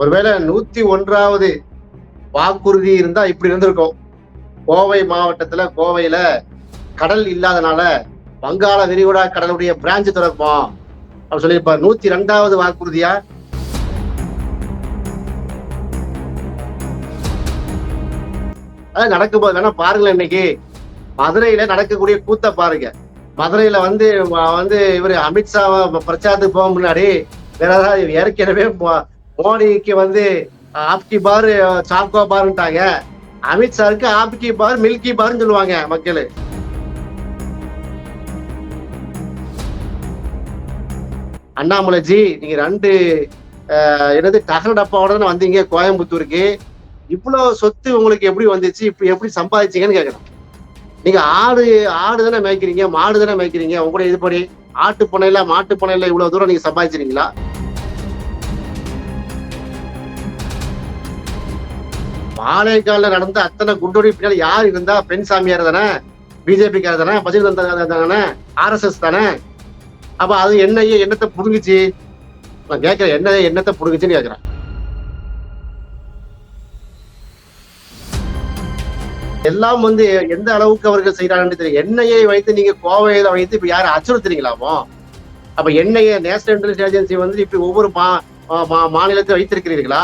ஒருவேளை நூத்தி ஒன்றாவது வாக்குறுதி இருந்தா இப்படி இருந்திருக்கும். கோவை மாவட்டத்துல கோவையில கடல் இல்லாதனால வங்காள விரிகுடா கடலுடைய பிரான்ச் திறப்போம் அப்படின்னு சொல்லியிருப்பார். நூத்தி ரெண்டாவது வாக்குறுதியா? அது நடக்கும் வேணா பாருங்களேன் இன்னைக்கு. மதுரையில நடக்கக்கூடிய கூத்த பாருங்க. மதுரையில வந்து வந்து இவர் அமித்ஷா பிரச்சாரத்துக்கு போக முன்னாடி வேற ஏதாவது ஏற்கனவே மோடிக்கு வந்து ஆப்கி பார் சாப்கோ பார்ன்ட்டாங்க அமித்ஷாருக்கு ஆப்கி பார் மில்கி பார்னு சொல்லுவாங்க மக்கள். அண்ணாமலைஜி நீங்க ரெண்டு அஹ், என்னது தகர டப்பாவோட வந்தீங்க கோயம்புத்தூருக்கு. இவ்வளவு சொத்து உங்களுக்கு எப்படி வந்துச்சு இப்ப எப்படி சம்பாதிச்சீங்கன்னு கேக்குறேன் நீங்க ஆடு ஆடு தானே மேய்க்கிறீங்க மாடு தானே மேய்க்கிறீங்க உங்களுடைய இதுபடி ஆட்டு பண்ணையில மாட்டு பண்ணையில இவ்வளவு தூரம் நீங்க சம்பாதிச்சிருக்கீங்களா? மாலைக்கால நடந்த அத்தனை குண்டோடி பின்னாடி யார் இருந்தா பெண் சாமியார் தானே? பிஜேபிக்கார தானே? பஜன் தானே? ஆர்எஸ்எஸ் தானே? அப்ப அது என்னையே என்னத்தை புடுங்குச்சு? நான் கேட்கிறேன் என்ன என்னத்தை புடுங்குச்சுன்னு கேட்கிறேன் எல்லாம் வந்து எந்த அளவுக்கு அவர்கள் செய்யறாங்கன்னு தெரியும் எண்ணெயை வைத்து நீங்க கோவையில வைத்து இப்ப யாரும் அச்சுறுத்துறீங்களாமோ அப்ப எண்ணெயை நேஷனல் இன்டெலிஜென்ஸ் ஏஜென்சி வந்து இப்ப ஒவ்வொரு மா- மா- மா- மாநிலத்தை வைத்திருக்கிறீர்களா?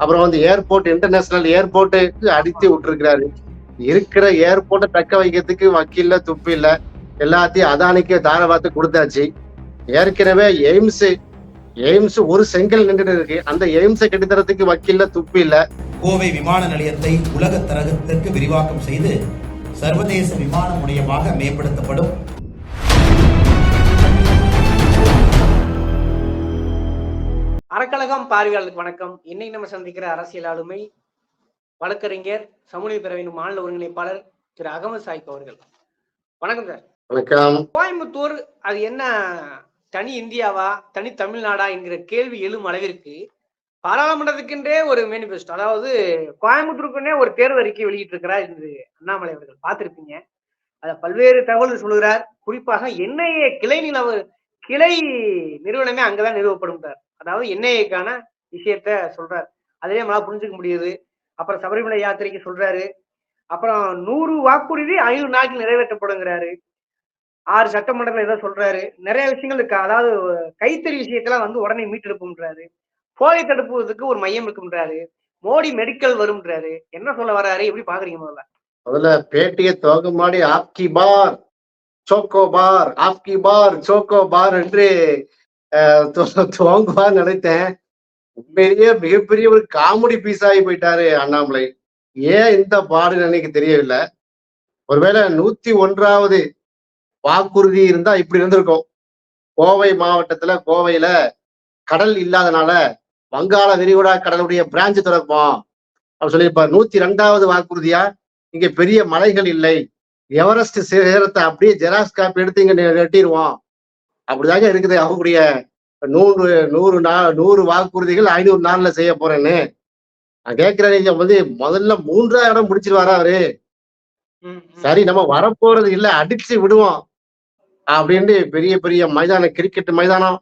அப்புறம் வந்து ஏர்போர்ட் இன்டர்நேஷனல் ஏர்போர்ட்டுக்கு அடித்து விட்டுருக்கிறாரு. இருக்கிற ஏர்போர்ட்டை தக்க வைக்கிறதுக்கு வக்கீல்ல துப்பு இல்ல எல்லாத்தையும் அதானிக்கு தாரவாத்து கொடுத்தாச்சு. ஏற்கனவே எய்ம்ஸ் எய்ம்ஸ் ஒரு செங்கல் நின்றுட்டு இருக்கு. அந்த எய்ம்ஸை கட்டித்தரத்துக்கு வக்கீல்ல துப்பு இல்ல கோவை விமான நிலையத்தை உலக தரகத்திற்கு விரிவாக்கம் செய்து சர்வதேச விமான முனையமாக மேம்படுத்தப்படும் அறக்கழகம் பார்வையாளருக்கு வணக்கம். இன்னைக்கு நம்ம சந்திக்கிற அரசியல் ஆளுமை வழக்கறிஞர் சமூக பிறவின் மாநில ஒருங்கிணைப்பாளர் திரு அகமது சாய்ப் அவர்கள். வணக்கம் சார். வணக்கம். கோயம்புத்தூர் அது என்ன தனி இந்தியாவா தனி தமிழ்நாடா என்கிற கேள்வி எழும் அளவிற்கு பாராளுமன்றத்துக்கென்றே ஒரு மேனிபெஸ்டோ அதாவது கோயம்புத்தூருக்குன்னே ஒரு தேர்வு அறிக்கை வெளியிட்டிருக்கிறார் என்று அண்ணாமலை அவர்கள். பார்த்திருப்பீங்க. அத பல்வேறு தகவல்கள் சொல்கிறார் குறிப்பாக என்ஐஏ கிளை நிலவு கிளை நிறுவனமே அங்கதான் நிறுவப்படும் அதாவது என்ஐஏக்கான விஷயத்த சொல்றாரு. அதே நம்மளால புரிஞ்சுக்க முடியுது. அப்புறம் சபரிமலை யாத்திரைக்கு சொல்றாரு. அப்புறம் நூறு வாக்குறுதி ஐநூறு நாட்கள் நிறைவேற்றப்படுங்கிறாரு. ஆறு சட்டமன்றத்துல ஏதோ சொல்றாரு. நிறைய விஷயங்கள் இருக்கு. அதாவது கைத்தறி விஷயத்தெல்லாம் வந்து உடனே மீட்டெடுப்புன்றாரு போதை தடுப்புவதற்கு ஒரு மையம் இருக்குன்றாரு மோடி மெடிக்கல் வரும்ன்றாரு. என்ன சொல்ல வராரு எப்படி பாக்குறீங்க முதல்ல? முதல்ல பேட்டியை துவங்க முன்னாடி ஆப்கி பார் சோக்கோ பார் ஆப்கி பார் சோக்கோ பார் என்று அஹ், துவங்குவார் நினைத்தேன். உண்மையிலேயே மிகப்பெரிய ஒரு காமெடி பீஸ் ஆகி போயிட்டாரு அண்ணாமலை. ஏன் இந்த பாடுன்னு எனக்கு தெரியவில்லை? ஒருவேளை நூத்தி ஒன்றாவது வாக்குறுதி இருந்தா இப்படி இருந்திருக்கும். கோவை மாவட்டத்துல கோவையில கடல் இல்லாதனால வங்காள விரிகுடா கடலுடைய பிரான்ச் திறப்போம் அப்படின்னு சொல்லியிருப்பார். நூத்தி ரெண்டாவது வாக்குறுதியா? இங்க பெரிய மலைகள் இல்லை. எவரெஸ்ட் சேரத்தை அப்படியே ஜெராக்ஸ் காப்பி எடுத்து இங்க நெ- அப்படிதாங்க இருக்குது. அவங்களுடைய நூறு நூறு நா நூறு வாக்குறுதிகள் ஐநூறு நாள்ல செய்ய போறேன்னு. நான் கேட்கிறேன் நீங்க வந்து முதல்ல மூன்றாவது இடம் பிடிச்சிருவாரா அவரு. சரி நம்ம வரப்போறது இல்ல அடிச்சு விடுவோம். அப்படின்ட்டு பெரிய பெரிய மைதானம் கிரிக்கெட் மைதானம்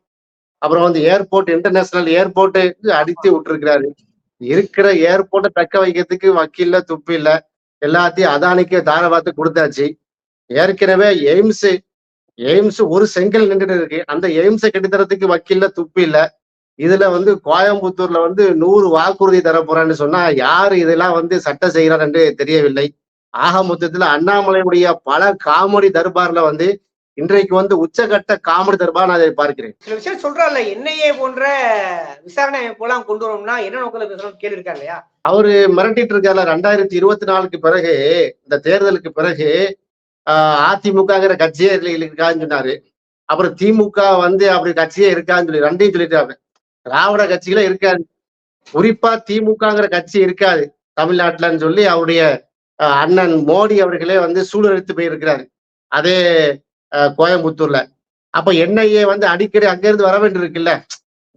அப்புறம் வந்து ஏர்போர்ட் இன்டர்நேஷனல் ஏர்போர்ட்டு அடித்து விட்டுருக்கிறாரு. இருக்கிற ஏர்போர்ட்டை தக்க வைக்கிறதுக்கு வக்கீல்ல துப்பு இல்ல எல்லாத்தையும் அதானிக்கு தாரவாத்து கொடுத்தாச்சு. ஏற்கனவே எய்ம்ஸ் எய்ம்ஸ் ஒரு செங்கல் நின்றுட்டு இருக்கு. அந்த எய்ம்ஸை கட்டித்தரத்துக்கு வக்கீல்ல துப்பு இல்ல. இதுல வந்து கோயம்புத்தூர்ல வந்து நூறு வாக்குறுதி தர போறான்னு சொன்னா யாரு இதெல்லாம் வந்து சட்டம் செய்யறாரு என்று தெரியவில்லை. ஆக மொத்தத்துல அண்ணாமலையுடைய பல காமெடி தர்பார்ல வந்து இன்றைக்கு வந்து உச்சகட்ட காமெடி தர்பார் நான் அதை பார்க்கிறேன். சில விஷயம் சொல்றாருல்ல என்ஐஏ போன்ற விசாரணை அமைப்பெல்லாம் கொண்டு வரோம்னா என்ன நோக்கத்துல பேசணும் கேள்வி இருக்கா இல்லையா? அவரு மிரட்டிட்டு இருக்காருல ரெண்டாயிரத்தி இருபத்தி நாலுக்கு பிறகு இந்த தேர்தலுக்கு பிறகு அதிமுகங்கிற கட்சியே இருக்காதுன்னு சொன்னாரு. அப்புறம் திமுக வந்து அப்படி கட்சியே இருக்காதுன்னு சொல்லி ரெண்டையும் சொல்லிட்டாங்க. திராவிட கட்சிகளே இருக்காது. குறிப்பா திமுகங்கிற கட்சி இருக்காது தமிழ்நாட்டுலன்னு சொல்லி அவருடைய அண்ணன் மோடி அவர்களே வந்து சூழலித்து போயிருக்கிறாரு. அதே கோயம்புத்தூர்ல. அப்ப என்ஐஏ வந்து அடிக்கடி அங்கிருந்து வர வேண்டியிருக்குல்ல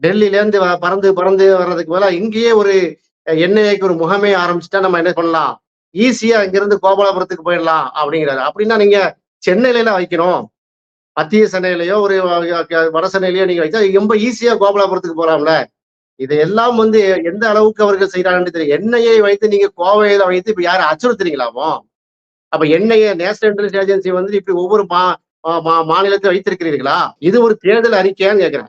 டெல்லியில இருந்து வ- பறந்து பறந்து வர்றதுக்கு பதிலா இங்கேயே ஒரு என்ஐஏக்கு ஒரு முகமே ஆரம்பிச்சுட்டா நம்ம என்ன பண்ணலாம்? ஈஸியா இங்கிருந்து கோபாலபுரத்துக்கு போயிடலாம் அப்படிங்கிறாரு. அப்படின்னா நீங்க சென்னையில எல்லாம் வைக்கணும். மத்திய சென்னையிலயோ ஒரு வட சென்னையிலயோ நீங்க வைச்சா ரொம்ப ஈஸியா கோபாலபுரத்துக்கு போலாம்ல. இதையெல்லாம் வந்து எந்த அளவுக்கு அவர்கள் செய்யறாங்கன்னு தெரியும் எண்ணெயை வைத்து நீங்க கோவையில வைத்து இப்ப யாரும் அச்சுறுத்துறீங்களாமோ? அப்ப எண்ணெயை நேஷனல் இன்டெலிஜென்ஸ் ஏஜென்சி வந்து இப்படி ஒவ்வொரு மா மா- மா- வைத்திருக்கிறீர்களா? இது ஒரு தேர்தல் அறிக்கையான்னு கேட்கிறேன்.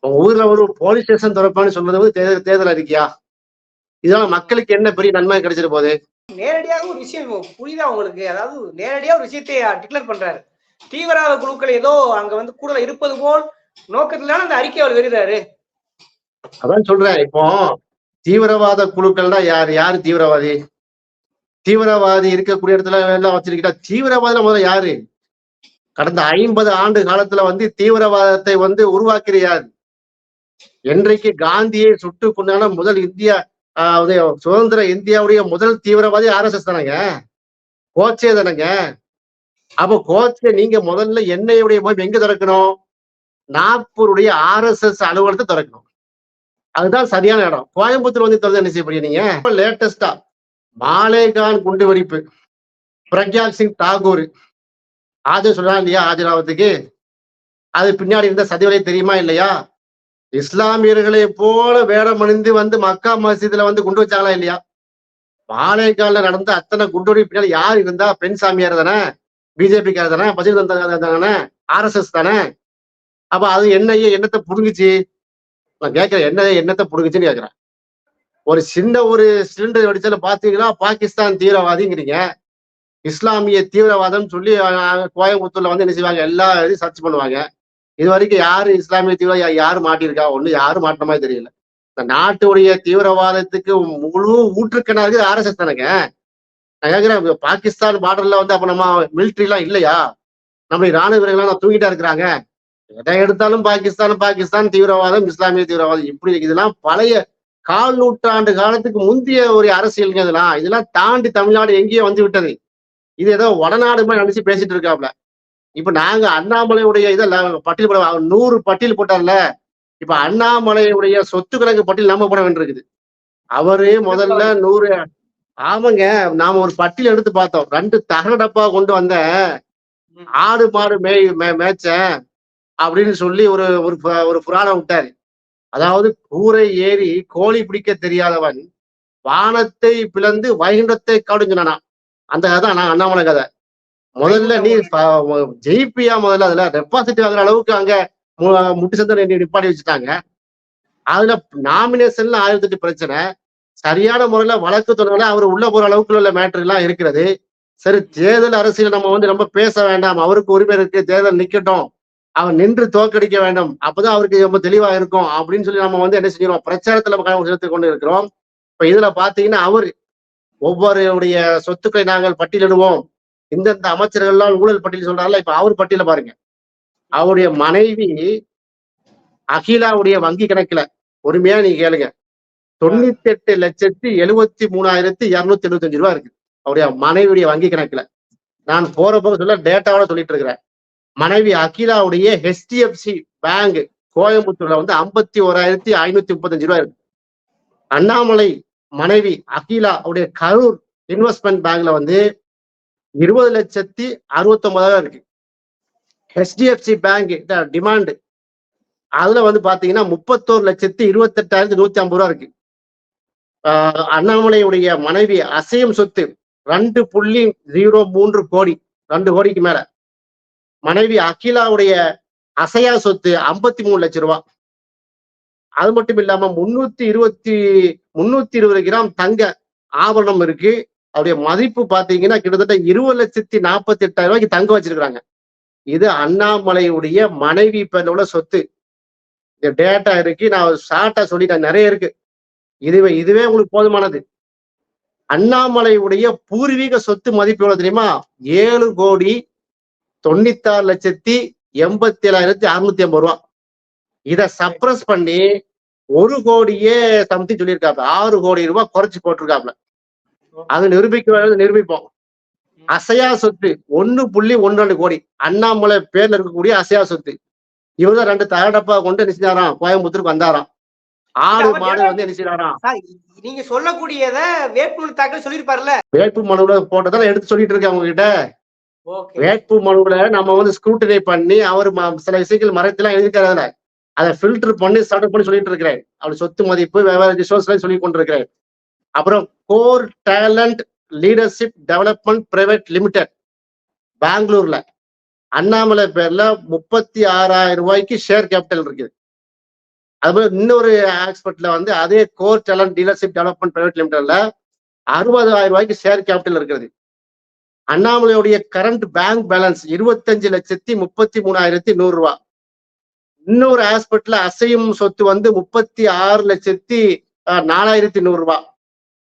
ஊர்ல ஒரு போலீஸ் ஸ்டேஷன் திறப்பான்னு சொல்றது வந்து தேர்தல் தேர்தல் அறிக்கையா? இதனால மக்களுக்கு என்ன பெரிய நன்மை கிடைச்சிட்டு போகுது? நேரடியாக ஒரு விஷயம் புரியுதா உங்களுக்கு? அதாவது நேரடியா ஒரு விஷயத்தை டிக்ளேர் பண்றாரு. தீவிரவாத குழுக்கள் ஏதோ அங்க வந்து கூட இருப்பது போல் நோக்கத்துல அந்த அறிக்கை அவர் வருகிறாரு அதான் சொல்றேன் இப்போ தீவிரவாத குழுக்கள்னா யார்? யாரு தீவிரவாதி? தீவிரவாதி இருக்கக்கூடிய இடத்துல எல்லாம் வச்சிருக்கிட்டா தீவிரவாதில முதல்ல யாரு? கடந்த ஐம்பது ஆண்டு காலத்துல வந்து தீவிரவாதத்தை வந்து உருவாக்கிற யார்? என்றைக்கு காந்தியை சுட்டு கொண்டான முதல் இந்தியா சுதந்திர இந்தியாவுடைய முதல் தீவிரவாதி ஆர்எஸ்எஸ் தானங்க. கோச்சே தானங்க. அப்போ கோச்சே நீங்க முதல்ல என்னையுடைய போய் எங்க திறக்கணும்? நாக்பூருடைய ஆர்எஸ்எஸ் அலுவலகத்தை திறக்கணும். அதுதான் சரியான இடம். கோயம்புத்தூர் வந்து திறந்து என்ன செய்ய போறீங்க நீங்க? லேட்டஸ்டா மாலேகான் குண்டு வெடிப்பு பிரக்யாக் சிங் தாகூர். ஆஜர் சொல்றான் இல்லையா ஆஜராவதுக்கு அது பின்னாடி இருந்த சதிவலை தெரியுமா இல்லையா? இஸ்லாமியர்களை போல வேடம் அணிந்து வந்து மக்கா மசிதில வந்து குண்டு வச்சாங்களா இல்லையா? மாலேகான்ல நடந்த அத்தனை குண்டோடி பின்னாடி யார் இருந்தா? பெண் சாமியார் தானே? பிஜேபிக்கார தானே? பஜன் தானே? ஆர்எஸ்எஸ் தானே? அப்ப அது என்னைய என்னத்தை புடுங்குச்சு? நான் கேட்கிறேன் என்ன என்னத்தை புடுங்குச்சுன்னு கேட்கிறேன். ஒரு சின்ன ஒரு சிலிண்டர் வெடிச்சல பாத்தீங்கன்னா பாகிஸ்தான் தீவிரவாதிங்கிறீங்க. இஸ்லாமிய தீவிரவாதம் சொல்லி கோயம்புத்தூர்ல வந்து என்ன செய்வாங்க? எல்லா இதையும் சர்ச் பண்ணுவாங்க. இது வரைக்கும் யாரு இஸ்லாமிய தீவிர யாரு மாட்டியிருக்கா? ஒண்ணு யாரும் மாட்டின மாதிரி தெரியல. இந்த நாட்டுடைய தீவிரவாதத்துக்கு முழு ஊற்றுக்கணாக ஆர்எஸ்எஸ் தானேங்க. நான் கேட்கிறேன் பாகிஸ்தான் பார்டர்ல வந்து அப்ப நம்ம மிலிட்ரி எல்லாம் இல்லையா? நம்முடைய ராணுவ வீரர்கள்லாம் தூங்கிட்டா இருக்கிறாங்க. எதை எடுத்தாலும் பாகிஸ்தான் பாகிஸ்தான் தீவிரவாதம் இஸ்லாமிய தீவிரவாதம். இப்படி இதெல்லாம் பழைய கால் நூற்றாண்டு காலத்துக்கு முந்தைய ஒரு அரசியலுங்க இதெல்லாம். இதெல்லாம் தாண்டி தமிழ்நாடு எங்கேயோ வந்து விட்டது. இது ஏதோ வடநாடு மாதிரி நினைச்சு பேசிட்டு இருக்காப்ல. இப்ப நாங்க அண்ணாமலையுடைய இதெல்லாம் பட்டியல் போட நூறு பட்டியல் போட்டார்ல இப்ப அண்ணாமலையுடைய சொத்து கணக்கு பட்டியல் நம்ம போட வேண்டியிருக்குது. அவரே முதல்ல நூறு ஆமாங்க நாம ஒரு பட்டியல் எடுத்து பார்த்தோம். ரெண்டு தகர டப்பா கொண்டு வந்த ஆடு மாடு மேய் மே அப்படின்னு சொல்லி ஒரு ஒரு பு- ஒரு புராணம் விட்டாரு. அதாவது கூரை ஏறி கோழி பிடிக்க தெரியாதவன் வானத்தை பிளந்து வைகுண்டத்தை காடுன்னு சொன்னானா. அந்த கதை தான் நான் அண்ணாமலை கதை. முதல்ல நீ ஜெயிப்பியா முதல்ல? அதுல டெபாசிட் வாங்குற அளவுக்கு அங்க முட்டு சந்தன என்னை நிப்பாடி வச்சுட்டாங்க. அதுல நாமினேஷன்ல ஆயிரத்தி எட்டு பிரச்சனை. சரியான முறையில வழக்கு தொடர்ல. அவர் உள்ள போற அளவுக்கு உள்ள மேட்டர் எல்லாம் இருக்கிறது. சரி தேர்தல் அரசியல் நம்ம வந்து ரொம்ப பேச வேண்டாம். அவருக்கு உரிமை இருக்கு. தேர்தல் நிக்கட்டும். அவர் நின்று தோற்கடிக்க வேண்டும். அப்பதான் அவருக்கு ரொம்ப தெளிவா இருக்கும் அப்படின்னு சொல்லி நம்ம வந்து என்ன செஞ்சிருவோம்? பிரச்சாரத்துல கவனம் செலுத்திக் கொண்டு இருக்கிறோம் இப்ப இதுல பாத்தீங்கன்னா அவர் ஒவ்வொருடைய சொத்துக்களை நாங்கள் பட்டியலிடுவோம். இந்தந்த அமைச்சர்கள்லாம் ஊழல் பட்டியல் சொல்றாருல இப்ப அவர் பட்டியல பாருங்க. அவருடைய மனைவி அகிலாவுடைய வங்கி கணக்குல பொறுமையா நீங்க கேளுங்க. தொண்ணூத்தி எட்டு லட்சத்தி எழுபத்தி மூணாயிரத்தி இருநூத்தி எழுபத்தஞ்சு ரூபா இருக்கு. அவருடைய மனைவியுடைய வங்கி கணக்குல. நான் போற போக சொல்ல டேட்டாவோட சொல்லிட்டு இருக்கிறேன். மனைவி அகிலாவுடைய ஹெச்டிஎஃப்சி பேங்க் கோயம்புத்தூர்ல வந்து ஐம்பத்தி ஓராயிரத்தி ஐநூத்தி முப்பத்தஞ்சு ரூபா இருக்கு. அண்ணாமலை மனைவி அகிலா அவருடைய கரூர் இன்வெஸ்ட்மெண்ட் பேங்க்ல வந்து இருபது லட்சத்தி அறுபத்தொன்பதாயிரம் இருக்கு. ஹெச்டிஎஃப்சி பேங்க் டிமாண்டு அதுல வந்து பாத்தீங்கன்னா முப்பத்தோரு லட்சத்தி இருபத்தெட்டாயிரத்தி நூத்தி ஐம்பது ரூபா இருக்கு. ஆஹ் அண்ணாமலையுடைய மனைவி அசையும் சொத்து ரெண்டு புள்ளி ஜீரோ மூன்று கோடி ரெண்டு கோடிக்கு மேல. மனைவி அகிலாவுடைய அசையா சொத்து ஐம்பத்தி மூணு லட்சம் ரூபா. அது மட்டும் இல்லாம முன்னூத்தி இருபத்தி முன்னூத்தி இருபது கிராம் தங்க ஆபரணம் இருக்கு. அவருடைய மதிப்பு பாத்தீங்கன்னா கிட்டத்தட்ட இருபது லட்சத்தி நாற்பத்தி எட்டாயிரம் ரூபாய்க்கு தங்க வச்சிருக்காங்க இது அண்ணாமலையுடைய மனைவி இப்ப உள்ள சொத்து. இந்த டேட்டா இருக்கு. நான் ஷார்ட்டா சொல்லிட்டேன். நிறைய இருக்கு. இதுவே இதுவே உங்களுக்கு போதுமானது. அண்ணாமலையுடைய பூர்வீக சொத்து மதிப்பு எவ்வளவு தெரியுமா? ஏழு கோடி தொண்ணூத்தாறு லட்சத்தி எண்பத்தி ஏழாயிரத்தி அறுநூத்தி ஐம்பது ரூபா. இத சப்ரஸ் பண்ணி ஒரு கோடியே சம்திங் சொல்லியிருக்காப்ல. ஆறு கோடி ரூபாய் குறைச்சு போட்டிருக்காப்ல. அது நிரூபிக்க நிரூபிப்போம். அசையா சொத்து ஒண்ணு புள்ளி ஒன்று ரெண்டு கோடி. அண்ணாமலை பேர்ல இருக்கக்கூடிய அசையா சொத்து. இவங்க ரெண்டு தகடப்பா கொண்டு என்ன செஞ்சாராம்? கோயம்புத்தூருக்கு வந்தாராம். ஆடு மாடு வந்து என்ன செய்யறாராம் நீங்க சொல்லக்கூடியத வேட்புமனு தாக்கல் சொல்லியிருப்பார்ல வேட்பு மனுவுல போட்டதை நான் எடுத்து சொல்லிட்டு இருக்கேன் உங்ககிட்ட. ஓகே. வேட்பு மனுவுல நம்ம வந்து ஸ்க்ரூட்டினை பண்ணி அவர் சில விஷயங்கள் மறைத்தெல்லாம் எழுதிக்கிறாருல அதை ஃபில்டர் பண்ணி ஸ்டார்ட் பண்ணி சொல்லிட்டு இருக்கிறேன். அவர் சொத்து மதிப்பு வெவ்வேறு சொல்லி கொண்டிருக்கிறேன். அப்புறம் core talent leadership development private limited பெங்களூர்ல. அண்ணாமலை பேர்ல முப்பத்தி ஆறாயிரம் ரூபாய்க்கு ஷேர் கேபிட்டல் இருக்குது அதுபோல இன்னொரு ஆக்ஸ்பர்ட்ல வந்து அதே core talent dealership development private லிமிடெட்ல அறுபதாயிரம் ரூபாய்க்கு ஷேர் கேபிட்டல் இருக்கிறது. அண்ணாமலையுடைய கரண்ட் பேங்க் பேலன்ஸ் இருபத்தஞ்சு லட்சத்தி முப்பத்தி மூணாயிரத்தி நூறு ரூபா. இன்னொரு ஆஸ்பெக்ட்ல அசையும் சொத்து வந்து முப்பத்தி ஆறு லட்சத்தி நாலாயிரத்தி நூறு ரூபாய்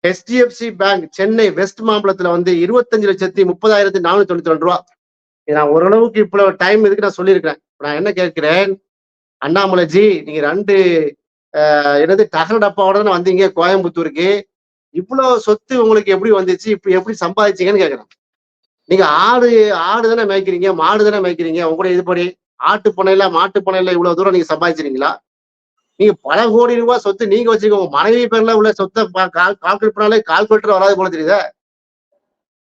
ஹெச்டிஎஃப்சி பேங்க் சென்னை வெஸ்ட் மாம்பலத்துல வந்து இருபத்தஞ்சு லட்சத்தி முப்பதாயிரத்தி நானூத்தி தொண்ணூத்தி ரெண்டு ரூபா. நான் ஓரளவுக்கு இவ்வளவு டைம் இதுக்கு நான் சொல்லியிருக்கிறேன். நான் என்ன கேட்கிறேன்? அண்ணாமலை ஜி நீங்க ரெண்டு என்னது தகர டப்பாவோட வந்தீங்க கோயம்புத்தூருக்கு. இவ்வளவு சொத்து உங்களுக்கு எப்படி வந்துச்சு? இப்ப எப்படி சம்பாதிச்சீங்கன்னு கேக்குறேன் நீங்க ஆடு ஆடு தானே மேய்க்கிறீங்க மாடு தானே மேய்க்கிறீங்க. உங்களுடைய இதுபடி ஆட்டு பனையில மாட்டு பனையில இவ்வளவு தூரம் நீங்க சம்பாதிச்சிருக்கீங்களா? நீங்க பல கோடி ரூபாய் சொத்து நீங்க வச்சிருக்கோங்க. மனைவி பேர்ல உள்ள சொத்தை கால்குலேட் பண்ணாலே கால்குலேட்டர் வராது போல தெரியுதா.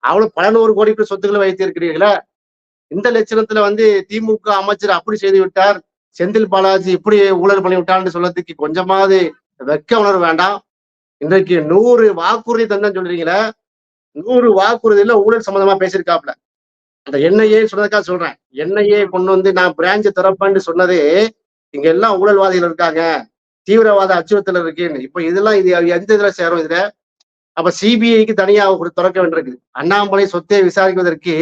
அவ்வளவு பல நூறு கோடி சொத்துக்களை வைத்திருக்கிறீர்களா. இந்த லட்சணத்துல வந்து திமுக அமைச்சர் அப்படி செய்து விட்டார். செந்தில் பாலாஜி இப்படி ஊழல் பண்ணி விட்டார்னு சொல்றதுக்கு கொஞ்சமாவது வெக்க உணர்வு வேண்டாம். இன்றைக்கு நூறு வாக்குறுதி தந்தேன்னு சொல்றீங்களே. நூறு வாக்குறுதியில ஊழல் சம்பந்தமா பேசியிருக்காப்ல அந்த என்ஐஏ சொன்னதுக்காக சொல்றேன். என்ஐஏ கொண்டு வந்து நான் பிரான்ச் திறப்பேன்னு சொன்னதே இங்க எல்லாம் ஊழல்வாதிகள் இருக்காங்க. தீவிரவாத அச்சுறுத்தல் இருக்குன்னு. இப்ப இதெல்லாம் இது எந்த இதுல சேரும் இதுல? அப்ப சிபிஐக்கு தனியா ஒரு திறக்க வேண்டியிருக்கு அண்ணாமலை சொத்தை விசாரிப்பதற்கு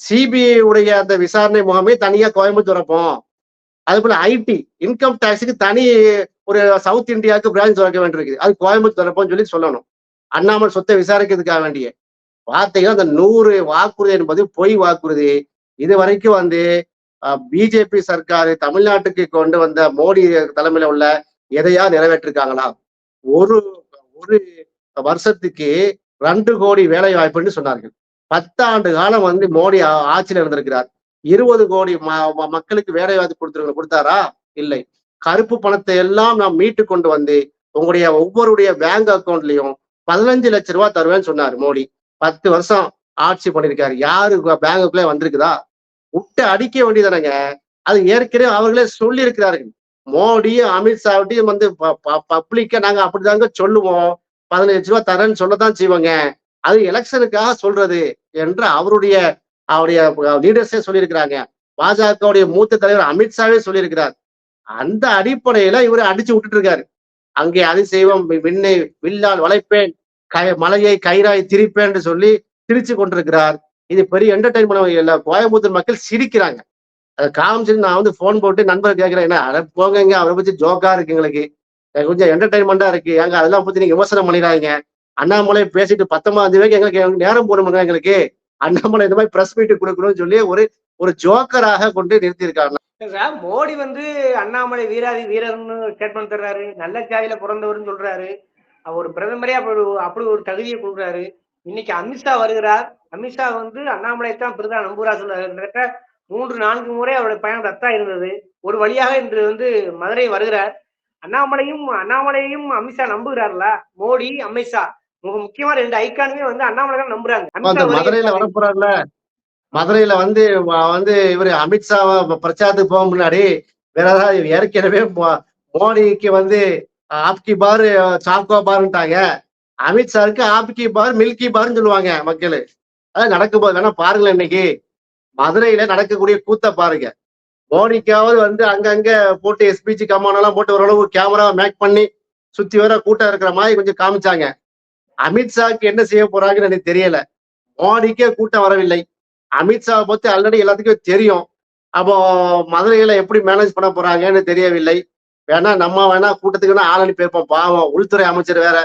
சிபிஐ உடைய அந்த விசாரணை முகமே தனியா கோயம்புத்தூர் திறப்போம் அது போல ஐடி இன்கம் டேக்ஸுக்கு தனி ஒரு சவுத் இந்தியாவுக்கு பிரான்ச் திறக்க வேண்டியிருக்கு அது கோயம்புத்தூர் திறப்போம்னு சொல்லி சொல்லணும். அண்ணாமலை சொத்தை விசாரிக்கிறதுக்காக வேண்டிய. பார்த்தீங்கன்னா அந்த நூறு வாக்குறுதி என்பது பொய் வாக்குறுதி. இது வரைக்கும் வந்து பிஜேபி சர்க்கார் தமிழ்நாட்டுக்கு கொண்டு வந்த மோடி தலைமையில உள்ள எதையா நிறைவேற்றிருக்காங்களா? ஒரு ஒரு வருஷத்துக்கு ரெண்டு கோடி வேலை வாய்ப்புன்னு சொன்னார்கள். பத்தாண்டு காலம் வந்து மோடி ஆட்சியில் இருந்திருக்கிறார். இருபது கோடி ம- மக்களுக்கு வேலை வாய்ப்பு கொடுத்துருக்க கொடுத்தாரா? இல்லை. கருப்பு பணத்தை எல்லாம் நாம் மீட்டு கொண்டு வந்து உங்களுடைய ஒவ்வொருடைய பேங்க் அக்கௌண்ட்லயும் பதினஞ்சு லட்ச ரூபாய் தருவேன்னு சொன்னார் மோடி. பத்து வருஷம் ஆட்சி பண்ணிருக்காரு யாரு பேங்குக்குள்ளே வந்திருக்குதா? விட்டு அடிக்க வேண்டியதானங்க அது ஏற்கனவே அவர்களே சொல்லி இருக்கிறார்கள் மோடியும் அமித்ஷாவிட்டையும் வந்து பப்ளிக்கா நாங்க அப்படிதாங்க சொல்லுவோம். பதினஞ்சு ரூபா தரேன்னு சொல்லத்தான் செய்வாங்க. அது எலெக்ஷனுக்காக சொல்றது என்று அவருடைய அவருடைய லீடர்ஸே சொல்லியிருக்கிறாங்க. பாஜகவுடைய மூத்த தலைவர் அமித்ஷாவே சொல்லியிருக்கிறார். அந்த அடிப்படையில இவர் அடிச்சு விட்டுட்டு இருக்காரு அங்கே அதிசெய்வம் விண்ணை வில்லால் வளைப்பேன் கை மலையை கயிறாய் திரிப்பேன் என்று சொல்லி திரிச்சு கொண்டிருக்கிறார். இது பெரிய என்டர்டைன்மெண்ட் இல்ல. கோயம்புத்தூர் மக்கள் சிரிக்கிறாங்க. அதை காமிச்சு நான் வந்து போன் போட்டு நண்பர் கேட்கிறேன். என்ன அதை போங்க அவரை பத்தி ஜோக்கா இருக்கு எங்களுக்கு. எனக்கு கொஞ்சம் என்டர்டைன்மெண்டா இருக்கு. ஏங்க அதெல்லாம் பத்தி நீங்க விமர்சனம் பண்ணிடாங்க அண்ணாமலை பேசிட்டு பத்தொன்பதாம் தேதிக்கு எங்களுக்கு நேரம் போடணுங்க எங்களுக்கு. அண்ணாமலை இந்த மாதிரி பிரஸ் மீட் கொடுக்கணும்னு சொல்லி ஒரு ஒரு ஜோக்கராக கொண்டு நிறுத்தியிருக்காங்க மோடி வந்து அண்ணாமலை வீராதி வீரர்னு ஸ்டேட்மெண்ட் தர்றாரு. நல்ல ஜாதியில பிறந்தவர்னு சொல்றாரு. அவர் ஒரு பிரதமரே அப்படி ஒரு- அப்படி ஒரு தகுதியை கொடுக்குறாரு. இன்னைக்கு அமித்ஷா வருகிறார். அமித்ஷா வந்து அண்ணாமலை தான் பெரிதா நம்புறா சொல்றாரு கிட்டத்தட்ட மூன்று நான்கு முறை அவருடைய பயணம் ரத்தா இருந்தது. ஒரு வழியாக இன்று வந்து மதுரை வருகிறார். அண்ணாமலையும் அண்ணாமலையும் அமித்ஷா நம்புகிறார்களா? மோடி அமித்ஷா. மிக முக்கியமா ரெண்டு ஐக்கானுமே வந்து அண்ணாமலை தான் நம்புறாங்க. மதுரையில. வரப்போறாருல? மதுரையில வந்து வந்து இவரு அமித்ஷாவை பிரச்சாரத்துக்கு போக முன்னாடி வேற ஏதாவது ஏற்கனவே மோடிக்கு வந்து ஆப்கி பார் சாக்கோ பார்ன்ட்டாங்க. அமித்ஷாருக்கு ஆப்கி பார் மில்கி பார்னு சொல்லுவாங்க மக்கள். அதான் நடக்கும் போது வேணா பாருங்களேன் இன்னைக்கு. மதுரையில நடக்கக்கூடிய கூத்த பாருங்க. மோடிக்காவது வந்து அங்கங்க போட்டு எஸ்பிஜி கமானெல்லாம் போட்டு ஓரளவு கேமரா மேக் பண்ணி சுத்தி வர கூட்டம் இருக்கிற மாதிரி கொஞ்சம் காமிச்சாங்க. அமித்ஷாக்கு என்ன செய்ய போறாங்கன்னு எனக்கு தெரியல. மோடிக்கே கூட்டம் வரவில்லை. அமித்ஷாவை பத்தி ஆல்ரெடி எல்லாத்துக்கும் தெரியும். அப்போ மதுரையில எப்படி மேனேஜ் பண்ண போறாங்கன்னு தெரியவில்லை. வேணா நம்ம வேணா கூட்டத்துக்கு வேணா ஆள் அனுப்பி வைப்போம். பாவம் உள்துறை அமைச்சர் வேற.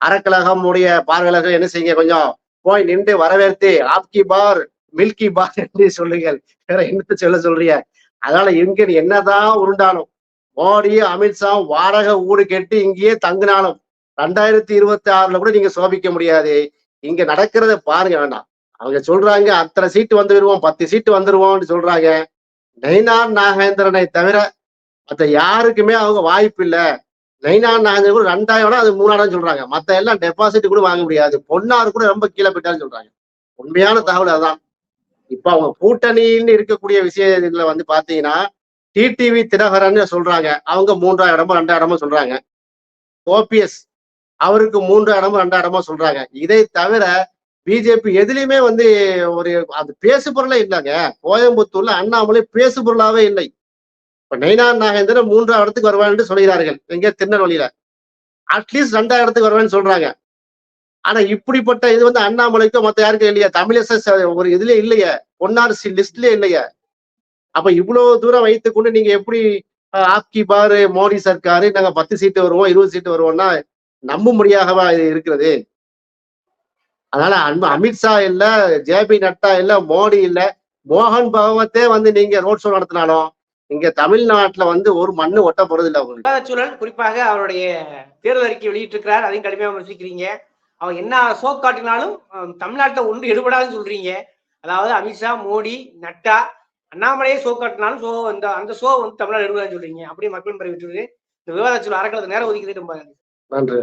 அறக்கழகம் உடைய பார்வையாளர்கள் என்ன செய்யுங்க? கொஞ்சம் போய் நின்று வரவேற்று ஆப்கி பார் மில்கி பார் என்று சொல்லுங்கள். வேற என்னத்த சொல்ல சொல்றீங்க? அதனால இங்க என்னதான் உருண்டாலும் மோடி அமித்ஷா வாடகை ஊடு கெட்டு இங்கேயே தங்கினாலும் ரெண்டாயிரத்தி இருபத்தி ஆறுல கூட நீங்க சோபிக்க முடியாது. இங்க நடக்கிறத பாருங்க வேண்டாம் அவங்க சொல்றாங்க அத்தனை சீட்டு வந்துருவோம் பத்து சீட்டு வந்துருவோம்னு சொல்றாங்க. நயினார் நாகேந்திரனை தவிர மத்த யாருக்குமே அவங்க வாய்ப்பு இல்லை நயினார் நாங்கள் கூட ரெண்டாயிரம் அது மூணாயிரம் சொல்றாங்க. மத்த எல்லாம் டெபாசிட் கூட வாங்க முடியாது. பொன்னாறு கூட ரொம்ப கீழே போயிட்டான்னு சொல்றாங்க. உண்மையான தகவல் அதான் இப்ப அவங்க கூட்டணின்னு இருக்கக்கூடிய விஷயத்துல வந்து பாத்தீங்கன்னா டிடிவி தினகரன் சொல்றாங்க. அவங்க மூன்றாயிரம் இடமோ ரெண்டாயிரமோ சொல்றாங்க. ஓபிஎஸ் அவருக்கு மூன்றாம் இடமோ ரெண்டாயிரமோ சொல்றாங்க. இதை தவிர பிஜேபி எதுலையுமே வந்து ஒரு அது பேசு பொருளே இல்லைங்க. கோயம்புத்தூர்ல அண்ணாமலை பேசு பொருளாவே இல்லை. இப்ப நயினார் நாகேந்திரன் மூன்றாம் இடத்துக்கு வருவான்னு சொல்கிறார்கள். எங்கே திருநெல்வேலியில. அட்லீஸ்ட் ரெண்டாவது இடத்துக்கு வருவேன்னு சொல்றாங்க. ஆனா இப்படிப்பட்ட இது வந்து அண்ணாமலைக்கோ மத்த யாருக்கும் இல்லையா. தமிழிசை ஒரு இதுலயே இல்லையே. பொன்னார் லிஸ்ட்லயே இல்லையே. அப்ப இவ்வளவு தூரம் வைத்துக்கொண்டு நீங்க எப்படி ஆப்கி பாரு மோடி சர்க்காரு நாங்க பத்து சீட்டு வருவோம் இருபது சீட்டு வருவோம்னா நம்ப முடியாகவா இது இருக்கிறது? அதனால அன்பு அமித்ஷா இல்ல ஜேபி நட்டா இல்ல மோடி இல்ல மோகன் பகவத்தே வந்து நீங்க ரோட் ஷோ நடத்தினாலும் இங்க தமிழ்நாட்டுல வந்து ஒரு மண்ணு ஒட்ட போறது இல்ல விவாத சூழல் குறிப்பாக அவருடைய தேர்தல் அறிக்கை வெளியிட்டிருக்கிறார். அதையும் கடுமையாக விமர்சிக்கிறீங்க. அவர் என்ன சோ காட்டினாலும் தமிழ்நாட்டுல ஒன்று எடுபடாதுன்னு சொல்றீங்க. அதாவது அமித்ஷா மோடி நட்டா அண்ணாமலையே சோ காட்டினாலும் சோ அந்த அந்த சோ வந்து தமிழ்நாடு எடுபடாதுன்னு சொல்றீங்க. அப்படியே மக்கள் பரவிட்டு இந்த விவாத சூழல் அறக்களத்து நேரம் ஒதுக்கிது ரொம்ப நன்றி.